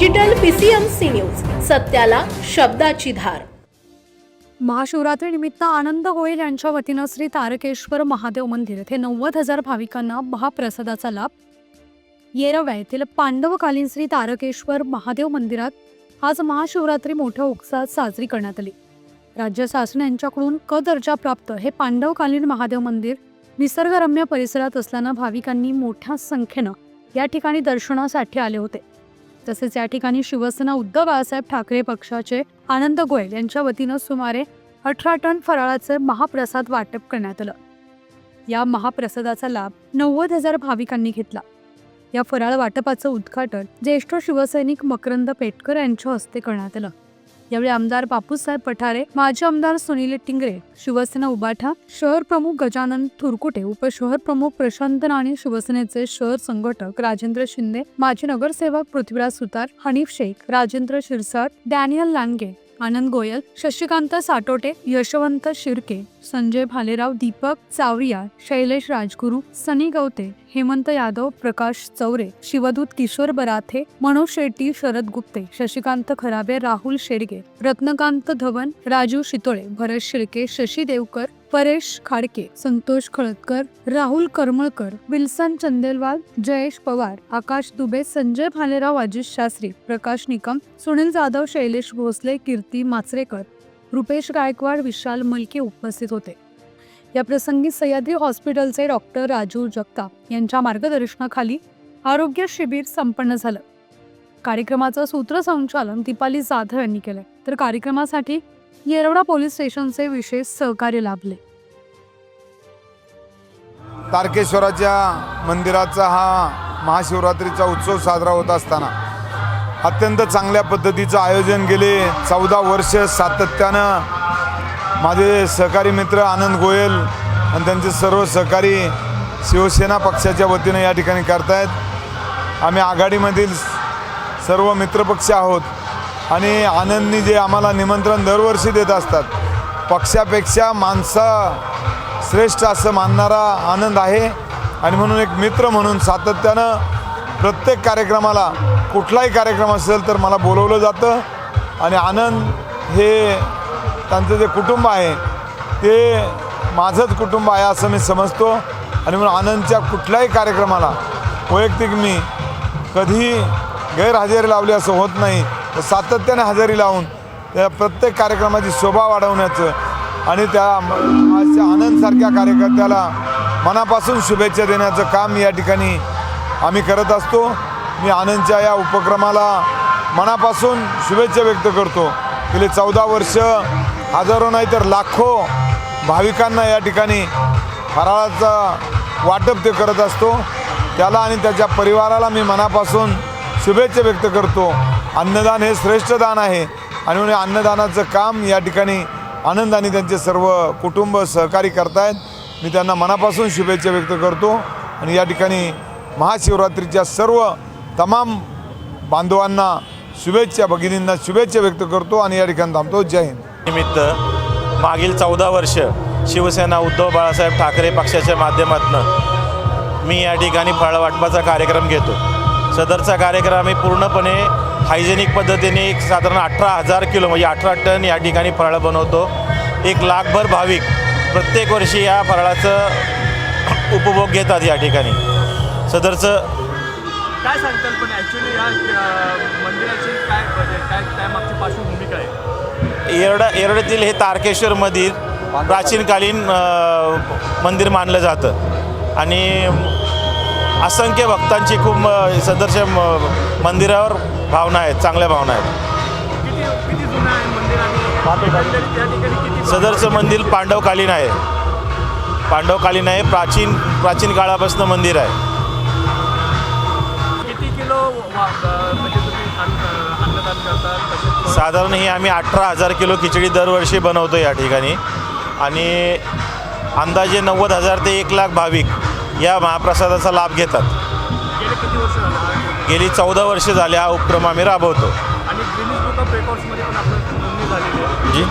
Digital PCMC news सत्याला शब्दाची धार. महाशिवरात्रीनिमित्त आनंद गोयल यांच्या वतीनं श्री तारकेश्वर महादेव मंदिर येथे नव्वद हजार भाविकांना महाप्रसादाचा लाभ. येरव्या येथील पांडवकालीन श्री तारकेश्वर महादेव मंदिरात आज महाशिवरात्री मोठ्या उत्साहात साजरी करण्यात आली. राज्य शासन यांच्याकडून क दर्जा प्राप्त हे पांडवकालीन महादेव मंदिर निसर्गरम्य परिसरात असल्यानं भाविकांनी मोठ्या संख्येनं या ठिकाणी दर्शनासाठी आले होते. तसेच या ठिकाणी शिवसेना उद्धव बाळासाहेब ठाकरे पक्षाचे आनंद गोयल यांच्या वतीनं सुमारे अठरा टन फराळाचे महाप्रसाद वाटप करण्यात आलं. या महाप्रसादाचा लाभ नव्वद हजार भाविकांनी घेतला. या फराळ वाटपाचं उद्घाटन ज्येष्ठ शिवसैनिक मकरंद पेटकर यांच्या हस्ते करण्यात आलं. यावेळी आमदार बापूसाहेब पठारे माजी आमदार सुनील टिंगरे शिवसेना उबाठा शहर प्रमुख गजानन थुरकुटे उपशहर प्रमुख प्रशांत राणे शिवसेनेचे शहर संघटक राजेंद्र शिंदे माजी नगरसेवक पृथ्वीराज सुतार हनीफ शेख राजेंद्र शिरसाट डॅनियल लांडगे आनंद गोयल शशिकांत साटोटे यशवंत शिर्के संजय भालेराव दीपक चावरिया शैलेश राजगुरू सनी गवते हेमंत यादव प्रकाश चौरे शिवदूत किशोर बराथे मनोज शेट्टी शरद गुप्ते शशिकांत खराबे राहुल शेडगे रत्नकांत धवन राजू शितोळे भरत शिर्के शशी देवकर परेश खाडके संतोष खळदकर राहुल करमळकर विल्सन चंदेलवाल जयेश पवार आकाश दुबे संजय भालेराव अजित शास्त्री प्रकाश निकम सुनील जाधव शैलेश भोसले कीर्ती माचरेकर रुपेश गायकवाड विशाल मलके उपस्थित होते. या प्रसंगी सह्याद्री हॉस्पिटलचे डॉक्टर राजू जगताप यांच्या मार्गदर्शनाखाली आरोग्य शिबिर संपन्न झालं. कार्यक्रमाचं सूत्रसंचालन दीपाली जाधव यांनी केलं. तर कार्यक्रमासाठी येरवडा पोलीस स्टेशनचे विशेष सहकार्य लाभले. तारकेश्वराच्या मंदिराचा हा महाशिवरात्रीचा उत्सव साजरा होत असताना अत्यंत चांगल्या पद्धतीचं आयोजन गेले चौदा वर्ष सातत्यानं माझे सहकारी मित्र आनंद गोयल आणि त्यांचे सर्व सहकारी शिवसेना पक्षाच्या वतीनं या ठिकाणी करतायत. आम्ही आघाडीमधील सर्व मित्रपक्ष आहोत. आणि आनंदनी जे आम्हाला निमंत्रण दरवर्षी देत असतात. पक्षापेक्षा माणसं श्रेष्ठ असं मानणारा आनंद आहे. आणि म्हणून एक मित्र म्हणून सातत्यानं प्रत्येक कार्यक्रमाला कुठलाही कार्यक्रम असेल तर मला बोलवलं जातं. आणि आनंद हे त्यांचं जे कुटुंब आहे ते माझंच कुटुंब आहे असं मी समजतो. आणि म्हणून आनंदच्या कुठल्याही कार्यक्रमाला वैयक्तिक मी कधी गैरहजेरी लावली असं होत नाही. सातत्याने हजेरी लावून त्या प्रत्येक कार्यक्रमाची शोभा वाढवण्याचं आणि त्या आजच्या आनंदसारख्या कार्यकर्त्याला मनापासून शुभेच्छा देण्याचं काम या ठिकाणी आम्ही करत असतो. मी आनंदच्या या उपक्रमाला मनापासून शुभेच्छा व्यक्त करतो. गेले चौदा वर्ष हजारो नाही तर लाखो भाविकांना या ठिकाणी फराळाचं वाटप ते करत असतो. त्याला आणि त्याच्या परिवाराला मी मनापासून शुभेच्छा व्यक्त करतो. अन्नदान हे श्रेष्ठ दान आहे. आणि म्हणून अन्नदानाचं काम या ठिकाणी आनंदाने त्यांचे सर्व कुटुंब सहकारी करतायत. मी त्यांना मनापासून शुभेच्छा व्यक्त करतो. आणि या ठिकाणी महाशिवरात्रीच्या सर्व तमाम बांधवांना शुभेच्छा भगिनींना शुभेच्छा व्यक्त करतो आणि या ठिकाणी थांबतो. जय हिंद. निमित्त मागील चौदा वर्ष शिवसेना उद्धव बाळासाहेब ठाकरे पक्षाच्या माध्यमातून मी या ठिकाणी फळवाटपाचा कार्यक्रम घेतो. सदरचा कार्यक्रम आम्ही पूर्णपणे हायजेनिक पद्धतीने एक साधारण अठरा हजार किलो म्हणजे अठरा टन या ठिकाणी फराळ बनवतो. एक लाखभर भाविक प्रत्येक वर्षी या फराळाचं उपभोग घेतात या ठिकाणी. सदरचं काय सांगताल पण ॲक्च्युली या मंदिराची काय म्हणजे काय काय मागची पार्श्वभूमी काय? आहे? येरडा येरड्यातील हे तारकेश्वर मंदिर प्राचीनकालीन मंदिर मानलं जातं. आणि असंख्य भक्तांची खूप सदर्श म- मंदिरावर भावना आहेत चांगल्या भावना आहेत. सदरचं मंदिर पांडवकालीन आहे. पांडवकालीन आहे प्राचीन प्राचीन काळापासून मंदिर आहे. म्हणजे साधारण ही आम्ही अठरा हजार किलो खिचडी दरवर्षी बनवतो या ठिकाणी. आणि अंदाजे नव्वद हजार ते एक लाख भाविक या महाप्रसादाचा लाभ घेतात. गेले चौदा वर्ष झाले हा उपक्रम आम्ही राबवतो. जी.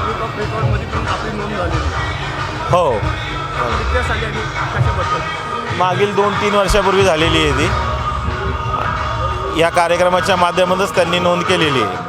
हो. मागील दोन तीन वर्षापूर्वी झालेली आहे ती. या कार्यक्रमाच्या माध्यमातूनच त्यांनी नोंद केलेली आहे.